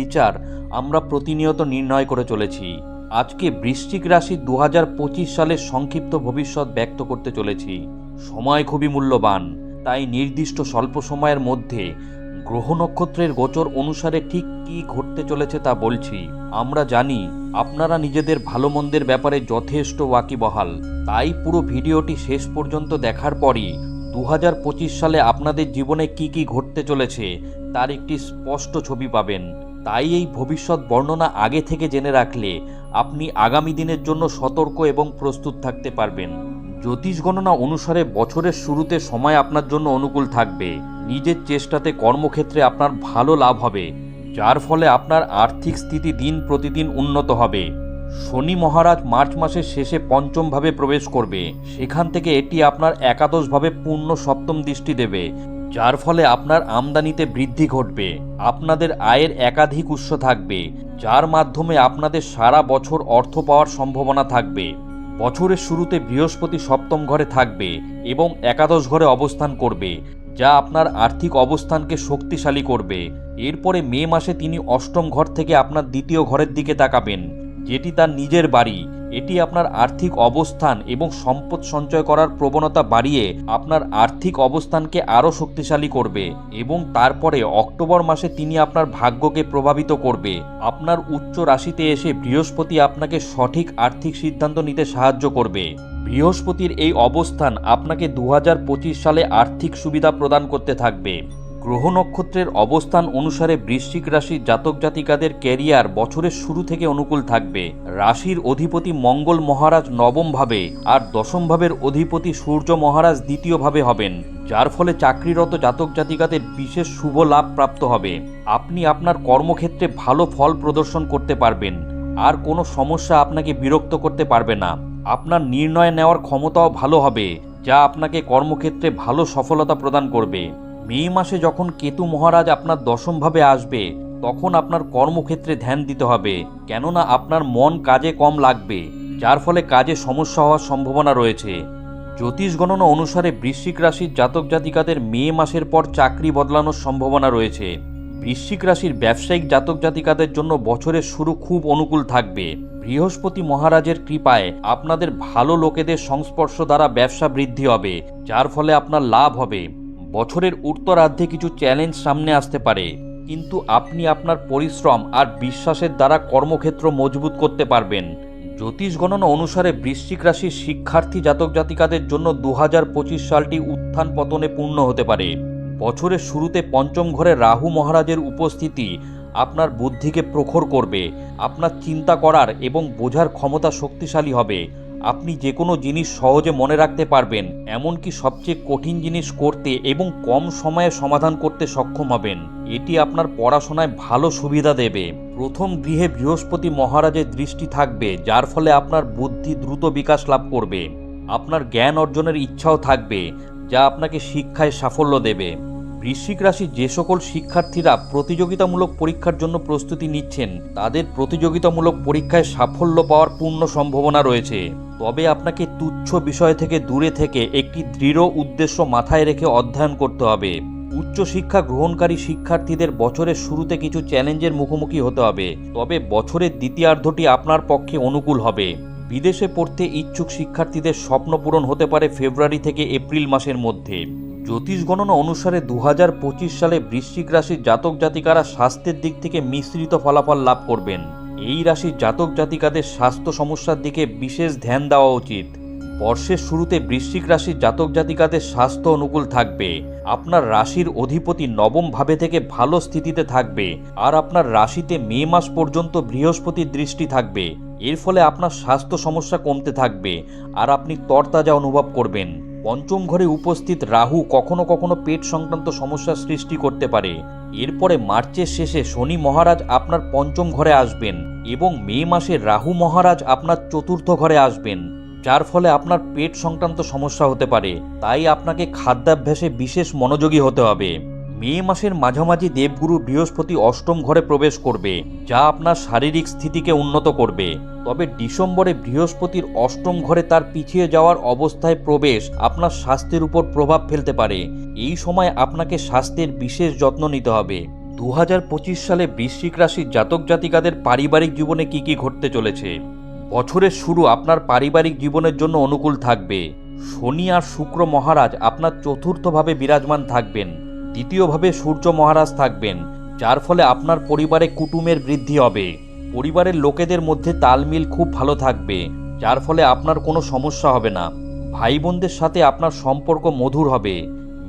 বিচার আমরা প্রতিনিয়ত নির্ণয় করে চলেছি। আজকে বৃশ্চিক রাশি দু হাজার পঁচিশ সালের সংক্ষিপ্ত ভবিষ্যৎ ব্যক্ত করতে চলেছি। সময় খুবই মূল্যবান, তাই নির্দিষ্ট স্বল্প সময়ের মধ্যে গ্রহ নক্ষত্রের গোচর অনুসারে ঠিক কী ঘটতে চলেছে তা বলছি। আমরা জানি, আপনারা নিজেদের ভালো মন্দের ব্যাপারে যথেষ্ট ওয়াকিবহাল। তাই পুরো ভিডিওটি শেষ পর্যন্ত দেখার পরই দু হাজার পঁচিশ সালে আপনাদের জীবনে কি কি ঘটতে চলেছে, তার একটি স্পষ্ট ছবি পাবেন। তাই এই ভবিষ্যৎ বর্ণনা আগে থেকে জেনে রাখলে আপনি আগামী দিনের জন্য সতর্ক এবং প্রস্তুত থাকতে পারবেন। জ্যোতিষ গণনা অনুসারে বছরের শুরুতে সময় আপনার জন্য অনুকূল থাকবে। নিজের চেষ্টাতে কর্মক্ষেত্রে আপনার ভালো লাভ হবে, যার ফলে আপনার আর্থিক স্থিতি দিন প্রতিদিন উন্নত হবে। শনি মহারাজ মার্চ মাসের শেষে পঞ্চমভাবে প্রবেশ করবে। সেখান থেকে এটি আপনার একাদশভাবে পূর্ণ সপ্তম দৃষ্টি দেবে। যার ফলে আপনার আমদানিতে বৃদ্ধি ঘটবে, আপনাদের আয়ের একাধিক উৎস থাকবে, যার মাধ্যমে আপনাদের সারা বছর অর্থ পাওয়ার সম্ভাবনা থাকবে। বছরের শুরুতে বৃহস্পতি সপ্তম ঘরে থাকবে এবং একাদশ ঘরে অবস্থান করবে, যা আপনার আর্থিক অবস্থানকে শক্তিশালী করবে। এরপরে মে মাসে তিনি অষ্টম ঘর থেকে আপনার দ্বিতীয় ঘরের দিকে তাকাবেন, যেটি তার নিজের বাড়ি। এটি আপনার আর্থিক অবস্থান এবং সম্পদ সঞ্চয় করার প্রবণতা বাড়িয়ে আপনার আর্থিক অবস্থানকে আরও শক্তিশালী করবে এবং তারপরে অক্টোবর মাসে তিনি আপনার ভাগ্যকে প্রভাবিত করবে। আপনার উচ্চ রাশিতে এসে বৃহস্পতি আপনাকে সঠিক আর্থিক সিদ্ধান্ত নিতে সাহায্য করবে। বৃহস্পতির এই অবস্থান আপনাকে দু হাজার পঁচিশ সালে আর্থিক সুবিধা প্রদান করতে থাকবে। গ্রহ নক্ষত্রের অবস্থান অনুসারে বৃশ্চিক রাশির জাতক জাতিকাদের ক্যারিয়ার বছরের শুরু থেকে অনুকূল থাকবে। রাশির অধিপতি মঙ্গল মহারাজ নবম ভাবে আর দশম ভাবের অধিপতি সূর্য মহারাজ দ্বিতীয় ভাবে হবেন, যার ফলে চাকরিরত জাতক জাতিকাদের বিশেষ শুভ লাভ প্রাপ্ত হবে। আপনি আপনার কর্মক্ষেত্রে ভালো ফল প্রদর্শন করতে পারবেন, আর কোনো সমস্যা আপনাকে বিরক্ত করতে পারবে না। আপনার নির্ণয় নেওয়ার ক্ষমতাও ভালো হবে, যা আপনাকে কর্মক্ষেত্রে ভালো সফলতা প্রদান করবে। মে মাসে যখন কেতু মহারাজ আপনার দশমভাবে আসবে, তখন আপনার কর্মক্ষেত্রে ধ্যান দিতে হবে, কেননা আপনার মন কাজে কম লাগবে, যার ফলে কাজে সমস্যা হওয়ার সম্ভাবনা রয়েছে। জ্যোতিষ গণনা অনুসারে বৃশ্চিক রাশির জাতক জাতিকাদের মে মাসের পর চাকরি বদলানোর সম্ভাবনা রয়েছে। বৃশ্চিক রাশির ব্যবসায়িক জাতক জাতিকাদের জন্য বছরের শুরু খুব অনুকূল থাকবে। বৃহস্পতি মহারাজের কৃপায় আপনাদের ভালো লোকেদের সংস্পর্শ দ্বারা ব্যবসা বৃদ্ধি হবে, যার ফলে আপনার লাভ হবে। বছরের উত্তরার্ধে কিছু চ্যালেঞ্জ সামনে আসতে পারে। কিন্তু আপনি আপনার পরিশ্রম আর বিশ্বাসের দ্বারা কর্মক্ষেত্র মজবুত করতে পারবেন। জ্যোতিষ গণনা অনুসারে বৃশ্চিক রাশির শিক্ষার্থী জাতক জাতিকাদের জন্য দু পঁচিশ সালটি উত্থান পতনে পূর্ণ হতে পারে। বছরের শুরুতে পঞ্চম ঘরে রাহু মহারাজের উপস্থিতি আপনার বুদ্ধিকে প্রখর করবে, আপনার চিন্তা করার এবং বোঝার ক্ষমতা শক্তিশালী হবে। আপনি যে কোনো জিনিস সহজে মনে রাখতে পারবেন, এমনকি সবচেয়ে কঠিন জিনিস করতে এবং কম সময়ে সমাধান করতে সক্ষম হবেন। এটি আপনার পড়াশোনায় ভালো সুবিধা দেবে। প্রথম গৃহে বৃহস্পতি মহারাজের দৃষ্টি থাকবে, যার ফলে আপনার বুদ্ধি দ্রুত বিকাশ লাভ করবে। আপনার জ্ঞান অর্জনের ইচ্ছাও থাকবে, যা আপনাকে শিক্ষায় সাফল্য দেবে। বৃশ্চিক রাশির যে সকল শিক্ষার্থীরা প্রতিযোগিতামূলক পরীক্ষার জন্য প্রস্তুতি নিচ্ছেন, তাদের প্রতিযোগিতামূলক পরীক্ষায় সাফল্য পাওয়ার পূর্ণ সম্ভাবনা রয়েছে। তবে আপনাকে তুচ্ছ বিষয় থেকে দূরে থেকে একটি দৃঢ় উদ্দেশ্য মাথায় রেখে অধ্যয়ন করতে হবে। উচ্চশিক্ষা গ্রহণকারী শিক্ষার্থীদের বছরের শুরুতে কিছু চ্যালেঞ্জের মুখোমুখি হতে হবে। তবে বছরের দ্বিতীয়ার্ধটি আপনার পক্ষে অনুকূল হবে। বিদেশে পড়তে ইচ্ছুক শিক্ষার্থীদের স্বপ্ন পূরণ হতে পারে ফেব্রুয়ারি থেকে এপ্রিল মাসের মধ্যে। জ্যোতিষ গণনা অনুসারে দু হাজার পঁচিশ সালে বৃশ্চিক রাশির জাতক জাতিকারা স্বাস্থ্যের দিক থেকে মিশ্রিত ফলাফল লাভ করবেন। এই রাশির জাতক জাতিকাদের স্বাস্থ্য সমস্যার দিকে বিশেষ ধ্যান দেওয়া উচিত। বর্ষের শুরুতে বৃশ্চিক রাশির জাতক জাতিকাদের স্বাস্থ্য অনুকূল থাকবে। আপনার রাশির অধিপতি নবম ভাবে থেকে ভালো স্থিতিতে থাকবে। আর আপনার রাশিতে মে মাস পর্যন্ত বৃহস্পতির দৃষ্টি থাকবে। এর ফলে আপনার স্বাস্থ্য সমস্যা কমতে থাকবে। আর আপনি তরতাজা অনুভব করবেন। পঞ্চম ঘরে উপস্থিত রাহু কখনো কখনো পেট সংক্রান্ত সমস্যা সৃষ্টি করতে পারে। এরপরে মার্চের শেষে শনি মহারাজ আপনার পঞ্চম ঘরে আসবেন এবং মে মাসে রাহু মহারাজ আপনার চতুর্থ ঘরে আসবেন, যার ফলে আপনার পেট সংক্রান্ত সমস্যা হতে পারে। তাই আপনাকে খাদ্যাভ্যাসে বিশেষ মনোযোগী হতে হবে। মে মাসের মাঝামাঝি দেবগুরু বৃহস্পতি অষ্টম ঘরে প্রবেশ করবে, যা আপনার শারীরিক স্থিতিকে উন্নত করবে। তবে ডিসেম্বরে বৃহস্পতির অষ্টম ঘরে তার পিছিয়ে যাওয়ার অবস্থায় প্রবেশ আপনার স্বাস্থ্যের উপর প্রভাব ফেলতে পারে। এই সময় আপনাকে স্বাস্থ্যের বিশেষ যত্ন নিতে হবে। দু হাজার পঁচিশ সালে বৃশ্চিক রাশির জাতক জাতিকাদের পারিবারিক জীবনে কি কি ঘটতে চলেছে? বছরের শুরু আপনার পারিবারিক জীবনের জন্য অনুকূল থাকবে। শনি আর শুক্র মহারাজ আপনার চতুর্থভাবে বিরাজমান থাকবেন। দ্বিতীয়ভাবে সূর্য মহারাজ থাকবেন, যার ফলে আপনার পরিবারে কুটুমের বৃদ্ধি হবে। পরিবারের লোকেদের মধ্যে তালমিল খুব ভালো থাকবে, যার ফলে আপনার কোনো সমস্যা হবে না। ভাই বোনদের সাথে আপনার সম্পর্ক মধুর হবে।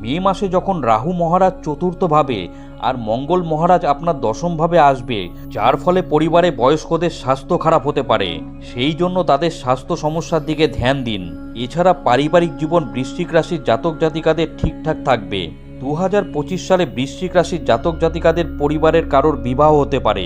মে মাসে যখন রাহু মহারাজ চতুর্থভাবে আর মঙ্গল মহারাজ আপনার দশমভাবে আসবে, যার ফলে পরিবারে বয়স্কদের স্বাস্থ্য খারাপ হতে পারে। সেই জন্য তাদের স্বাস্থ্য সমস্যার দিকে ধ্যান দিন। এছাড়া পারিবারিক জীবন বৃশ্চিক রাশির জাতক জাতিকাদের ঠিকঠাক থাকবে। দু হাজার পঁচিশ সালে বৃশ্চিক রাশির জাতক জাতিকাদের পরিবারের কারোর বিবাহ হতে পারে।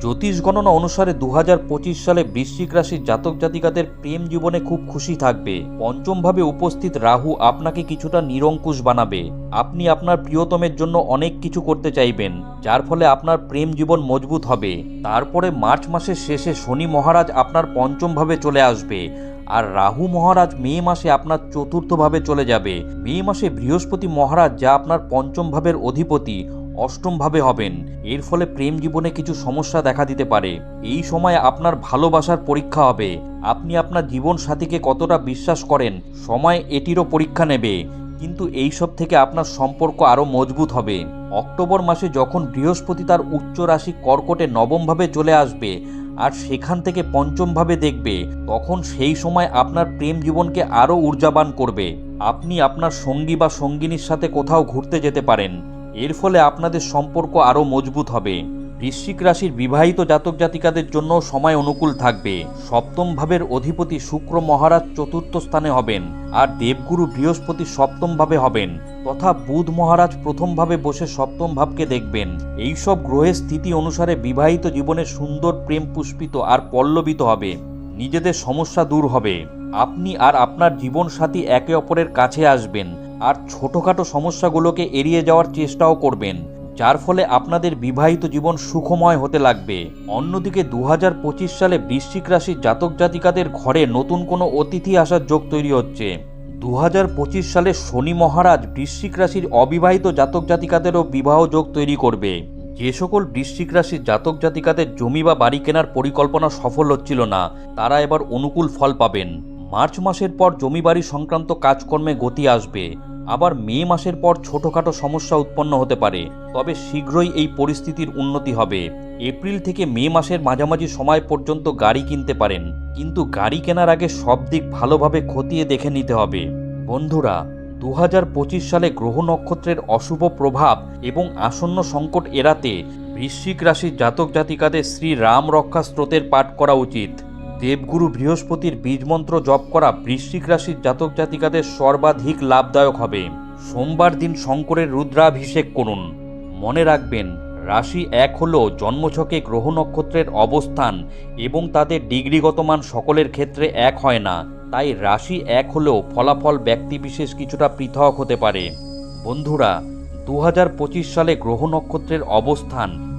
জ্যোতিষ গণনা অনুসারে দু হাজার পঁচিশ সালে বৃশ্চিক রাশির জাতক জাতিকাদের প্রেম জীবনে খুব খুশি থাকবে। পঞ্চমভাবে উপস্থিত রাহু আপনাকে কিছুটা নিরঙ্কুশ বানাবে। আপনি আপনার প্রিয়তমের জন্য অনেক কিছু করতে চাইবেন, যার ফলে আপনার প্রেম জীবন মজবুত হবে। তারপরে মার্চ মাসের শেষে শনি মহারাজ আপনার পঞ্চমভাবে চলে আসবে। আর রাহু মহারাজ মে মাসে আপনার চতুর্থভাবে চলে যাবে। মে মাসে বৃহস্পতি মহারাজ যা আপনার পঞ্চম ভাবের অধিপতি, অষ্টমভাবে হবেন। এর ফলে প্রেম জীবনে কিছু সমস্যা দেখা দিতে পারে। এই সময় আপনার ভালোবাসার পরীক্ষা হবে। আপনি আপনার জীবন সাথীকে কতটা বিশ্বাস করেন, সময় এটিরও পরীক্ষা নেবে। কিন্তু এই সব থেকে আপনার সম্পর্ক আরও মজবুত হবে। অক্টোবর মাসে যখন বৃহস্পতি তার উচ্চ রাশি কর্কটে নবমভাবে চলে আসবে আর সেখান থেকে পঞ্চমভাবে দেখবে, তখন সেই সময় আপনার প্রেম জীবনকে আরও ঊর্জাবান করবে। আপনি আপনার সঙ্গী বা সঙ্গিনীর সাথে কোথাও ঘুরতে যেতে পারেন। এর ফলে আপনাদের সম্পর্ক আরও মজবুত হবে। বৃশ্চিক রাশির বিবাহিত জাতক জাতিকাদের জন্য সময় অনুকূল থাকবে। সপ্তম ভাবের অধিপতি শুক্র মহারাজ চতুর্থ স্থানে হবেন আর দেবগুরু বৃহস্পতি সপ্তম ভাবে হবেন তথা বুধ মহারাজ প্রথম ভাবে বসে সপ্তম ভাবকে দেখবেন। এই সব গ্রহের স্থিতি অনুসারে বিবাহিত জীবনে সুন্দর প্রেম পুষ্পিত আর পল্লবিত হবে। নিজেদের সমস্যা দূর হবে। আপনি আর আপনার জীবনসাথী একে অপরের কাছে আসবেন আর ছোটোখাটো সমস্যাগুলোকে এড়িয়ে যাওয়ার চেষ্টাও করবেন। যার ফলে আপনাদের বিবাহিত জীবন সুখময় হতে লাগবে। অন্যদিকে দু হাজার পঁচিশ সালে বৃশ্চিক রাশির জাতক জাতিকাদের ঘরে নতুন কোনো অতিথি আসার যোগ তৈরি হচ্ছে। দু হাজার পঁচিশ সালে শনি মহারাজ বৃশ্চিক রাশির অবিবাহিত জাতক জাতিকাদেরও বিবাহ যোগ তৈরি করবে। যে সকল বৃশ্চিক রাশির জাতক জাতিকাদের জমি বা বাড়ি কেনার পরিকল্পনা সফল হচ্ছিল না, তারা এবার অনুকূল ফল পাবেন। মার্চ মাসের পর জমি বাড়ি সংক্রান্ত কাজকর্মে গতি আসবে। আবার মে মাসের পর ছোটোখাটো সমস্যা উৎপন্ন হতে পারে, তবে শীঘ্রই এই পরিস্থিতির উন্নতি হবে। এপ্রিল থেকে মে মাসের মাঝামাঝি সময় পর্যন্ত গাড়ি কিনতে পারেন, কিন্তু গাড়ি কেনার আগে সব দিক ভালোভাবে খতিয়ে দেখে নিতে হবে। বন্ধুরা দু হাজার পঁচিশ সালে গ্রহ নক্ষত্রের অশুভ প্রভাব এবং আসন্ন সংকট এড়াতে বৃশ্চিক রাশির জাতক জাতিকাদের শ্রী রাম রক্ষা স্রোতের পাঠ করা উচিত। দেবগুরু বৃহস্পতির বীজমন্ত্র জপ করা বৃশ্চিক রাশির জাতক জাতিকাদের সর্বাধিক লাভদায়ক হবে। সোমবার দিন শঙ্করের রুদ্রাভিষেক করুন। মনে রাখবেন, রাশি এক হল জন্মছকে গ্রহ নক্ষত্রের অবস্থান এবং তাদের ডিগ্রিগত মান সকলের ক্ষেত্রে এক হয় না। তাই রাশি এক হলেও ফলাফল ব্যক্তিবিশেষ কিছুটা পৃথক হতে পারে। বন্ধুরা দু হাজার পঁচিশ সালে গ্রহ নক্ষত্রের অবস্থান